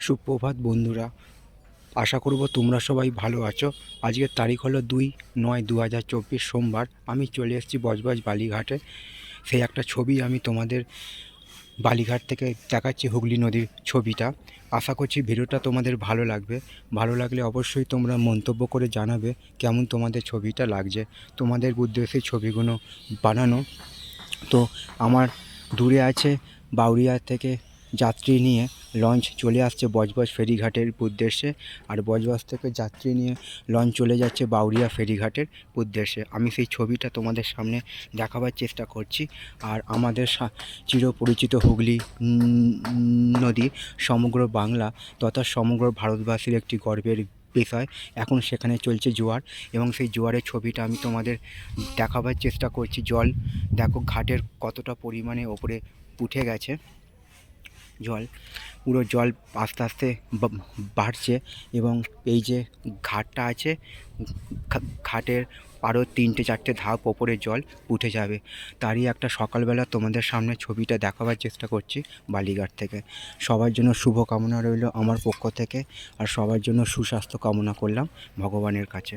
সুপ্রভাত বন্ধুরা, আশা করব তোমরা সবাই ভালো আছো। আজকের তারিখ হলো দুই নয় দু হাজার চব্বিশ সোমবার। আমি চলে এসেছি বজবজ বালিঘাটে। সেই একটা ছবি আমি তোমাদের বালিঘাট থেকে দেখাচ্ছি হুগলি নদীর ছবিটা। আশা করছি ভিডিওটা তোমাদের ভালো লাগবে। ভালো লাগলে অবশ্যই তোমরা মন্তব্য করে জানাবে কেমন তোমাদের ছবিটা লাগছে। তোমাদের উদ্দেশ্যে ছবিগুলো বানানো। তো আমার দূরে আছে বাউরিয়া থেকে যাত্রী নিয়ে লঞ্চ চলে আসছে বজবজ ফেরিঘাটের উদ্দেশ্যে। আর বজবজ থেকে যাত্রী নিয়ে লঞ্চ চলে যাচ্ছে বাউরিয়া ফেরিঘাটের উদ্দেশ্যে। আমি সেই ছবিটা তোমাদের সামনে দেখাবার চেষ্টা করছি। আর আমাদের চিরপরিচিত হুগলি নদী সমগ্র বাংলা তথা সমগ্র ভারতবাসীর একটি গর্বের বিষয়। এখন সেখানে চলছে জোয়ার এবং সেই জোয়ারের ছবিটা আমি তোমাদের দেখাবার চেষ্টা করছি। জল দেখো, ঘাটের কতটা পরিমাণে ওপরে উঠে গেছে। জল। পুরো জল আস্তে আস্তে বাড়ছে এবং এই যে ঘাটটা আছে ঘাটের আরও তিনটে চারটে ধাপ ওপরে জল উঠে যাবে। তারই একটা সকালবেলা তোমাদের সামনে ছবিটা দেখাবার চেষ্টা করছি বালিঘাট থেকে। সবার জন্য শুভ কামনা রইল আমার পক্ষ থেকে, আর সবার জন্য সুস্বাস্থ্য কামনা করলাম ভগবানের কাছে।